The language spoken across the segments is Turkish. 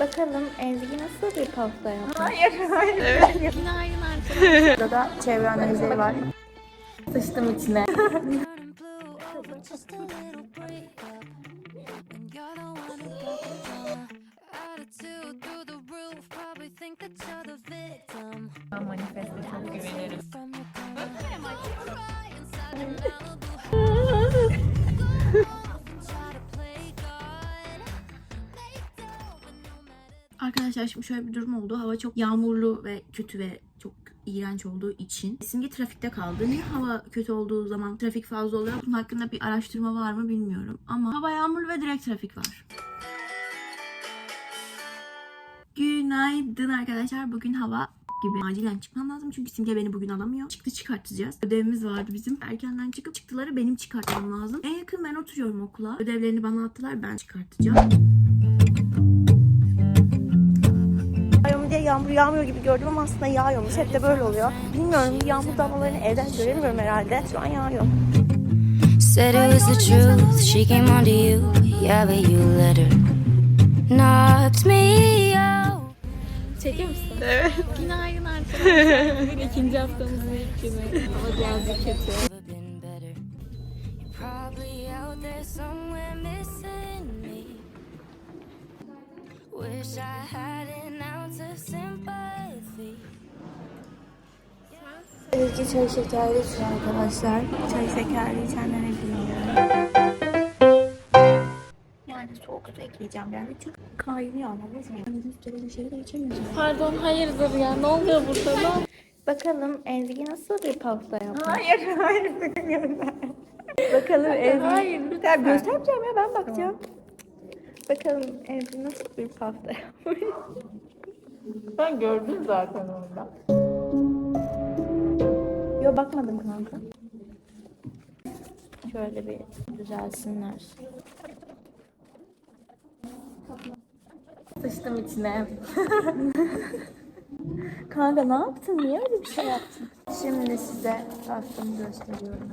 Bakalım Ezgi nasıl bir pasta yapmış? Hayır, hayır. Günaydın arkadaşlar. Burada da çevre analizleri var. Sıçtım içine. burning blue over şimdi şöyle bir durum oldu. Hava çok yağmurlu ve kötü ve çok iğrenç olduğu için Simge trafikte kaldı. Niye hava kötü olduğu zaman trafik fazla oluyor? Bunun hakkında bir araştırma var mı bilmiyorum. Ama hava yağmurlu ve direkt trafik var. Günaydın arkadaşlar. Bugün hava gibi acilen çıkmam lazım çünkü Simge beni bugün alamıyor. Çıktı çıkartacağız. Ödevimiz vardı bizim. Erkenden çıkıp çıktıları benim çıkartmam lazım. En yakın ben oturuyorum okula. Ödevlerini bana attılar ben çıkartacağım. Yağmur yağmıyor gibi gördüm ama aslında yağıyormuş. Hep de böyle oluyor. Bilmiyorum yağmur damlalarını evden göremiyorum herhalde. Şu an yağıyor. Said it was the truth. She came on to you. Yeah, but you let her. Knocked me out. Çekiyor musun? Günaydın arkadaşlar. Bugün ikinci haftamızın ilk günü. Hava birazcık kötü. Wish I had an ounce of sympathy. Ezgi çay şekerli içiyor arkadaşlar. Çay şekerli içenlere biliyorum. Yani soğuk su ekleyeceğim yani. Çünkü kaynıyor ama bu yüzden. Yani üstüne bir şey de içemiyorum. Pardon hayırdır ya ne oluyor burada lan? Bakalım Ezgi nasıl bir pasta yapmış? Hayır hayır sakın gönder. Bakalım Ezgi. Hayır, lütfen. göstermeyeceğim ya ben bakacağım. Bakalım Ezgi nasıl bir pasta yapmış? Ben gördüm zaten orada. Yo bakmadım kanka. Şöyle bir düzelsinler. Sıçtım içine. Kanka ne yaptın? Niye öyle bir şey yaptın? Şimdi size pastamı gösteriyorum.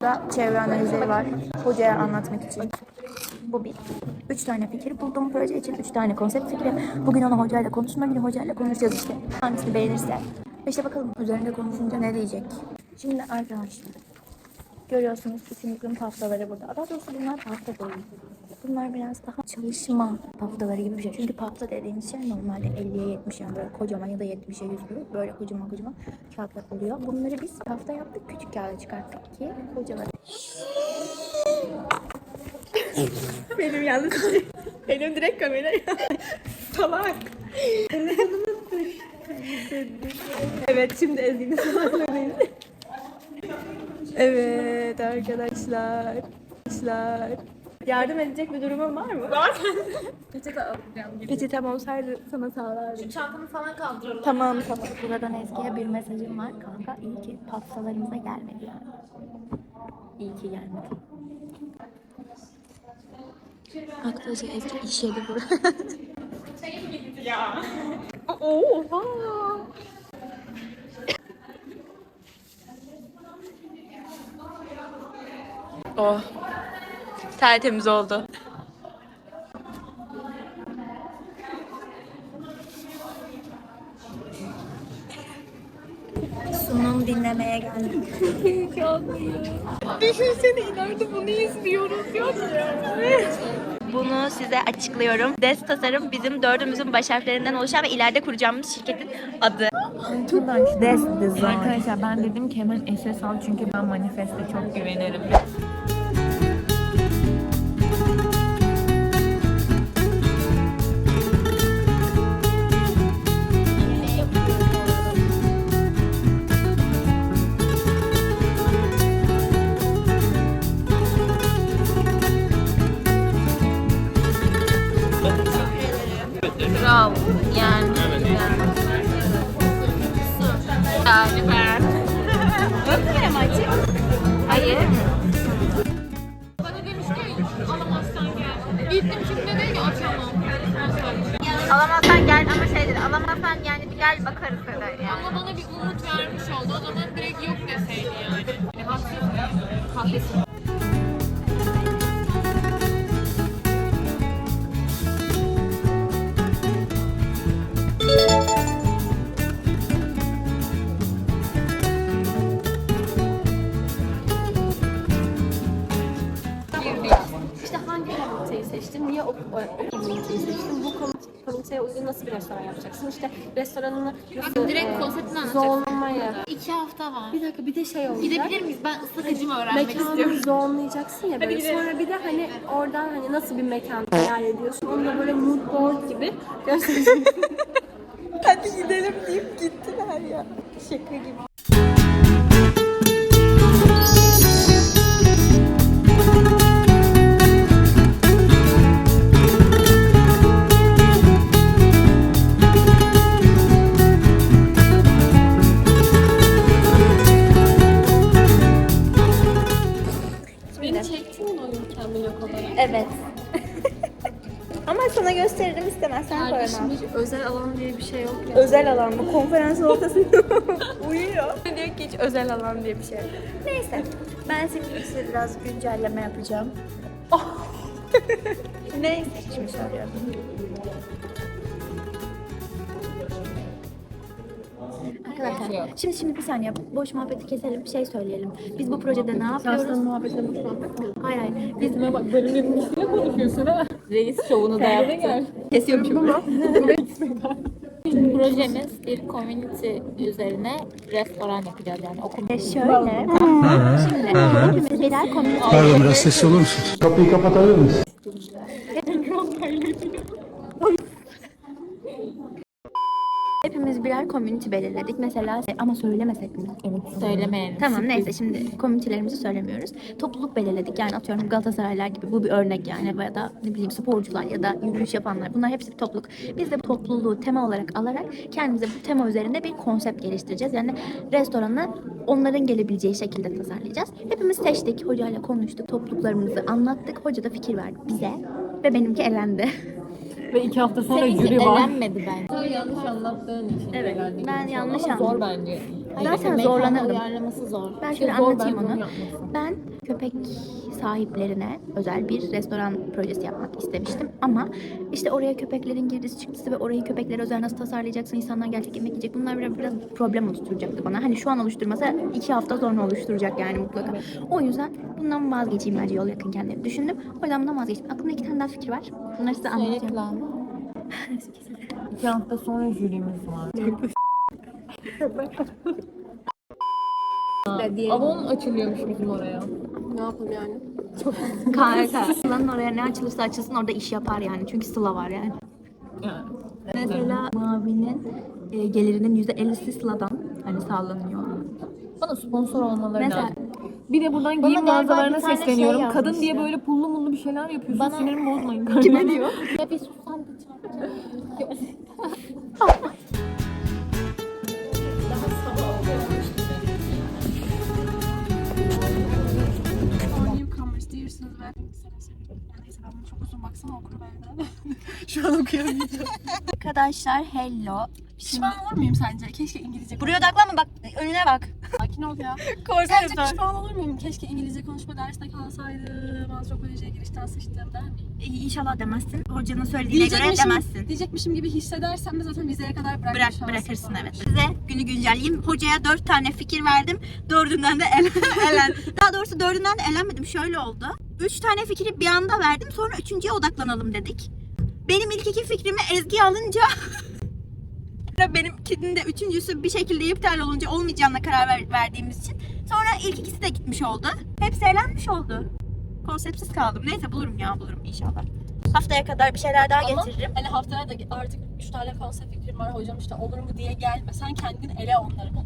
Burada çevre analizleri var. Hocaya anlatmak için. Bu bir. Üç tane fikir buldum proje için. Üç tane konsept fikri. Bugün onu hocayla konuşma günü hocayla konuşacağız işte. Hangisini beğenirse. İşte bakalım üzerinde konuşunca ne diyecek. Şimdi arkadaşlar. Görüyorsunuz isimliklerin paftaları burada. Daha doğrusu bunlar pafta değil. Bunlar biraz daha çalışma paftaları gibi bir şey. Çünkü pafta dediğimiz şey normalde 50'ye 70 yani böyle kocaman ya da 70'e 100 böyle, böyle kocaman kocaman kağıtlar oluyor. Bunları biz pafta yaptık küçük kağıda çıkarttık ki kocaman. Benim yanlış şey. Benim direkt kameraya. Salak. evet şimdi Ezgi'nin salaklarıyız. evet arkadaşlar. Arkadaşlar. Yardım edecek bir durumum var mı? Var. Peçete alacağım. Peçetem olsaydı sana sağlardım. Çantamı falan kaldıralım. Tamam tamam. Buradan Ezgi'ye bir mesajım var kanka. İyi ki paftalarımıza gelmedi yani. İyi ki gelmedi. Arkadaşlar Ezgi işedi burada. Oha. Oh. Tertemiz oldu. Sunum dinlemeye geldik. Düşünsene ileride bunu izliyoruz ya. Bunu size açıklıyorum. Des Tasarım bizim dördümüzün baş harflerinden oluşan ve ileride kuracağımız şirketin adı. Des Design. Arkadaşlar ben dedim ki hemen SS al çünkü ben manifeste çok güvenirim. Alamazsan gel. Gittim şimdi dedi ki açamam. Alamazsan gel ama şey dedi. Alamazsan yani bir gel bakarız dedi yani. Ama bana bir umut vermiş oldu. O zaman direkt yok deseydi yani. yani haksız mıyım? Haklısın. İşte restoranını nasıl Direkt konseptini anlatacaksın. zonlamayı. İki hafta var. Bir dakika bir de şey olacak. Gidebilir miyiz? Ben ıslak acımı öğrenmek Mekanı istiyorum. zonlayacaksın ya böyle. Sonra bir de hani oradan hani nasıl bir mekan hayal ediyorsun. Onu da böyle mood board gibi göstereceksin. Hadi gidelim deyip gittiler ya. Şaka gibi. Diye bir şey yok ya. Özel alan mı? Konferans ortasında uyuyor. Diyor ki hiç özel alan diye bir şey yok. Neyse. Ben şimdi size biraz güncelleme yapacağım. Neyse. Şimdi söylüyorum. Arkadaşlar şimdi şimdi bir saniye boş muhabbeti keselim şey söyleyelim. Biz bu projede ne yapıyoruz? muhabbetine boş muhabbet mi? Hayır hayır. Biz Bak bölümün üstüne konuşuyorsun ha. Reis şovunu da yaptı. Gel. kesiyormuşum. Projemiz bir community üzerine restoran yapacağız yani okul. E şöyle. Şimdi hepimiz birer. Pardon biraz sesli olur musunuz? Kapıyı kapatabilir miyiz? Hepimiz birer community belirledik. Mesela ama söylemesek mi? Söylemeyelim. Tamam neyse şimdi komünitelerimizi söylemiyoruz. Topluluk belirledik. Yani atıyorum Galatasaraylar gibi bu bir örnek yani ya da ne bileyim sporcular ya da yürüyüş yapanlar. Bunlar hepsi bir topluluk. Biz de bu topluluğu tema olarak alarak kendimize bu tema üzerinde bir konsept geliştireceğiz. Yani restoranı onların gelebileceği şekilde tasarlayacağız. Hepimiz seçtik. Hocayla konuştuk. Topluluklarımızı anlattık. Hoca da fikir verdi bize. Ve benimki elendi. Ve iki hafta sonra Seninki jüri var. elenmedi bence. yanlış anlattığın için. Evet, ben yanlış Ama anladım. Zor bence. Zaten zorlanırdım. uyarlaması zor. Ben şöyle Zor anlatayım bence onu. Ben köpek sahiplerine özel bir restoran projesi yapmak istemiştim. Ama işte oraya köpeklerin girdisi çıktısı ve orayı köpeklere özel nasıl tasarlayacaksın, insanlar gerçek yemek yiyecek. Bunlar biraz, biraz problem oluşturacaktı bana. Hani şu an oluşturmasa iki hafta sonra oluşturacak yani mutlaka. O yüzden bundan vazgeçeyim bence yol yakınken diye düşündüm. O yüzden bundan vazgeçtim. Aklımda iki tane daha fikir var. Bunları size anlatacağım. kulağıma. İki hafta sonra jürimiz var. Avon açılıyormuş bizim oraya. Ne yapalım yani? Kanka. Sıla'nın oraya ne açılırsa açılsın orada iş yapar yani. Çünkü Sıla var yani. Yani. Mesela Mavi'nin e, gelirinin %50'si Sıla'dan hani sağlanıyor. Bana sponsor olmaları Mesela lazım. Bir de buradan Bana giyim galiba mağazalarına bir tane sesleniyorum. şey Kadın diye yazmıştı. böyle pullu mullu bir şeyler yapıyorsun. Bana- Sinirimi bozmayın. kime diyor? Ya bir da çarpacağım. Şu an okuyamayacağım. Arkadaşlar hello. Pişman olur muyum sence? Keşke İngilizce Buraya odaklanma bak önüne bak. Sakin ol ya. Korkarım Sence pişman olur muyum? Keşke İngilizce konuşma dersine kalsaydım. Antropolojiye girişten sıçtım der miyim? İnşallah demezsin. Hocanın söylediğine göre demezsin. diyecekmişim gibi hissedersem de zaten vizeye kadar bırakmış Bırak, bırakırsın var. evet. Size günü güncelleyeyim. Hocaya dört tane fikir verdim. Dördünden de elen, elen. Daha doğrusu dördünden de elenmedim. Şöyle oldu. Üç tane fikri bir anda verdim. Sonra üçüncüye odaklanalım dedik. Benim ilk iki fikrimi Ezgi alınca benimkinin de üçüncüsü bir şekilde iptal olunca olmayacağına karar ver- verdiğimiz için sonra ilk ikisi de gitmiş oldu. Hepsi elenmiş oldu. Konseptsiz kaldım. Neyse bulurum ya bulurum inşallah. Haftaya kadar bir şeyler daha Ama getiririm. Hani haftaya da artık 3 tane konsept fikrim var hocam işte olur mu diye gelme. Sen kendin ele onları bulur.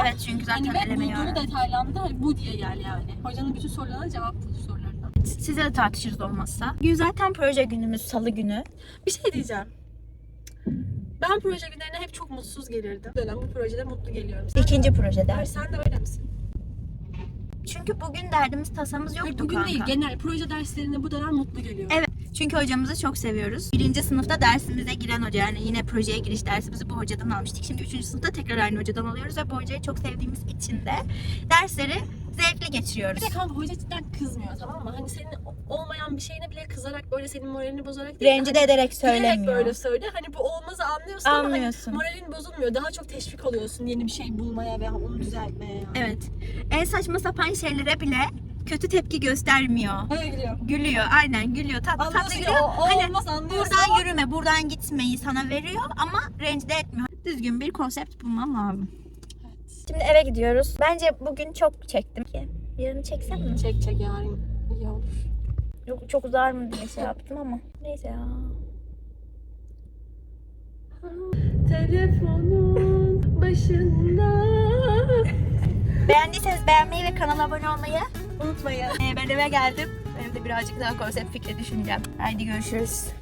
Evet çünkü zaten Hani ve elemeyi bulduğunu öğrendim. detaylandır. Hani bu diye gel yani. Hocanın bütün sorularına cevap bul sorularına. Size de tartışırız olmazsa. Gün zaten proje günümüz salı günü. Bir şey diyeceğim. Ben proje günlerine hep çok mutsuz gelirdim. Bu dönem bu projede mutlu geliyorum. Sen, İkinci projede. Hayır, sen de öyle misin? Çünkü bugün derdimiz tasamız yoktu Hayır, bugün kanka. değil. Genel proje derslerinde bu dönem mutlu geliyorum. Evet. Çünkü hocamızı çok seviyoruz. Birinci sınıfta dersimize giren hoca yani yine projeye giriş dersimizi bu hocadan almıştık. Şimdi üçüncü sınıfta tekrar aynı hocadan alıyoruz ve bu hocayı çok sevdiğimiz için de dersleri zevkli geçiriyoruz. Bir de kanka hoca cidden kızmıyor tamam mı? Hani senin olmayan bir şeyine bile kızarak böyle senin moralini bozarak değil. de Rencide hani ederek söylemiyor. böyle söyle. Hani bu olmazı anlıyorsun Anlıyorsun. ama hani moralin bozulmuyor. Daha çok teşvik oluyorsun yeni bir şey bulmaya ve onu düzeltmeye. Yani. Evet. En saçma sapan şeylere bile kötü tepki göstermiyor. gülüyor. Gülüyor aynen gülüyor tatlı tatlı Anlıyorsun gülüyor. o, o Hani olmaz anlıyorsun. buradan yürüme buradan gitmeyi sana veriyor ama rencide etmiyor. Düzgün bir konsept bulmam lazım. Şimdi eve gidiyoruz. Bence bugün çok çektim ki. Yarın çeksem mi? Çek çek yarın iyi olur. Yok, çok uzar mı diye şey yaptım ama. Neyse ya. Telefonun başında. Beğendiyseniz beğenmeyi ve kanala abone olmayı Unutmayın. Ee, ben eve geldim. Evde birazcık daha konsept fikri düşüneceğim. Haydi görüşürüz.